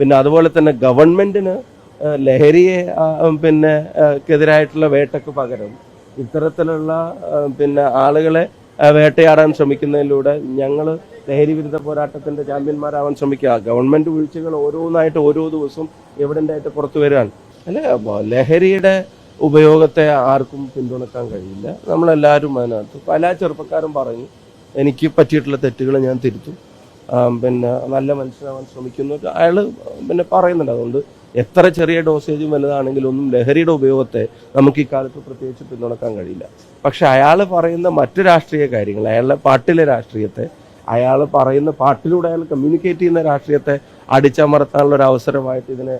പിന്നെ അതുപോലെ തന്നെ ഗവൺമെന്റിന് ലഹരിയെ പിന്നെ എതിരായിട്ടുള്ള വേട്ടക്ക് പകരം ഇത്തരത്തിലുള്ള പിന്നെ ആളുകളെ വേട്ടയാടാൻ ശ്രമിക്കുന്നതിലൂടെ ഞങ്ങൾ ലഹരി വിരുദ്ധ പോരാട്ടത്തിന്റെ ചാമ്പ്യന്മാരാവാൻ ശ്രമിക്കുക. ഗവൺമെന്റ് വീഴ്ചകൾ ഓരോന്നായിട്ട് ഓരോ ദിവസവും എവിഡന്റ് ആയിട്ട് പുറത്തു വരികയാണ് അല്ലെ ലഹരിയുടെ ഉപയോഗത്തെ ആർക്കും പിന്തുണക്കാൻ കഴിയില്ല. നമ്മളെല്ലാവരും അതിനകത്ത് പല ചെറുപ്പക്കാരും പറഞ്ഞു എനിക്ക് പറ്റിയിട്ടുള്ള തെറ്റുകൾ ഞാൻ തിരുത്തും. പിന്നെ നല്ല മനുഷ്യനാവാൻ ശ്രമിക്കുന്നു. അയാൾ പിന്നെ പറയുന്നുണ്ട് അതുകൊണ്ട് എത്ര ചെറിയ ഡോസേജ് വലുതാണെങ്കിലും ഒന്നും ലഹരിയുടെ ഉപയോഗത്തെ നമുക്ക് ഈ കാലത്ത് പ്രത്യേകിച്ച് പിന്തുണക്കാൻ കഴിയില്ല. പക്ഷെ അയാൾ പറയുന്ന മറ്റു രാഷ്ട്രീയ കാര്യങ്ങൾ അയാളുടെ പാട്ടിലെ രാഷ്ട്രീയത്തെ അയാൾ പറയുന്ന പാട്ടിലൂടെ അയാൾ കമ്മ്യൂണിക്കേറ്റ് ചെയ്യുന്ന രാഷ്ട്രീയത്തെ അടിച്ചമർത്താനുള്ള ഒരു അവസരമായിട്ട് ഇതിനെ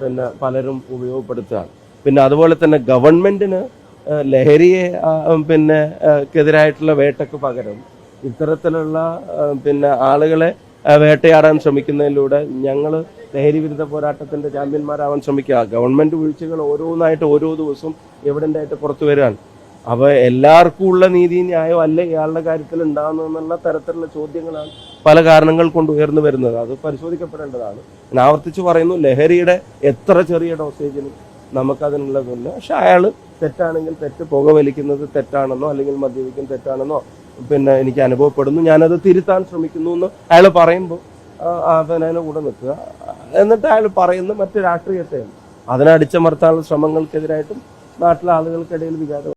പിന്നെ പലരും ഉപയോഗപ്പെടുത്തുകയാണ്. പിന്നെ അതുപോലെ തന്നെ ഗവൺമെന്റിന് ലഹരിയെ പിന്നെ എതിരായിട്ടുള്ള വേട്ടക്ക് പകരം ഇത്തരത്തിലുള്ള പിന്നെ ആളുകളെ വേട്ടയാടാൻ ശ്രമിക്കുന്നതിലൂടെ ഞങ്ങൾ ലഹരി വിരുദ്ധ പോരാട്ടത്തിന്റെ ചാമ്പ്യന്മാരാവാൻ ശ്രമിക്കുക. ഗവൺമെന്റ് വീഴ്ചകൾ ഓരോന്നായിട്ട് ഓരോ ദിവസവും എവിഡന്റ് ആയിട്ട് പുറത്തു വരികയാണ് അപ്പോൾ എല്ലാവർക്കും ഉള്ള നീതി ന്യായം അല്ല ഇയാളുടെ കാര്യത്തിൽ ഉണ്ടാകുന്നതെന്നുള്ള തരത്തിലുള്ള ചോദ്യങ്ങളാണ് പല കാരണങ്ങൾ കൊണ്ട് ഉയർന്നു വരുന്നത്. അത് പരിശോധിക്കപ്പെടേണ്ടതാണ്. ഞാൻ ആവർത്തിച്ച് പറയുന്നു ലഹരിയുടെ എത്ര ചെറിയ ഡോസേജിനും നമുക്കതിനുള്ളതില്ല പക്ഷെ അയാൾ തെറ്റാണെങ്കിൽ തെറ്റ് പുക വലിക്കുന്നത് തെറ്റാണെന്നോ അല്ലെങ്കിൽ മദ്യപിക്കുന്നത് തെറ്റാണെന്നോ പിന്നെ എനിക്ക് അനുഭവപ്പെടുന്നു. ഞാനത് തിരുത്താൻ ശ്രമിക്കുന്നു എന്ന് അയാൾ പറയുമ്പോൾ അതിന് കൂടെ നിൽക്കുക. എന്നിട്ട് അയാൾ പറയുന്ന മറ്റു രാഷ്ട്രീയത്തെയാണ് അതിനെ അടിച്ചമർത്താനുള്ള ശ്രമങ്ങൾക്കെതിരായിട്ടും നാട്ടിലെ ആളുകൾക്കിടയിൽ വികാരം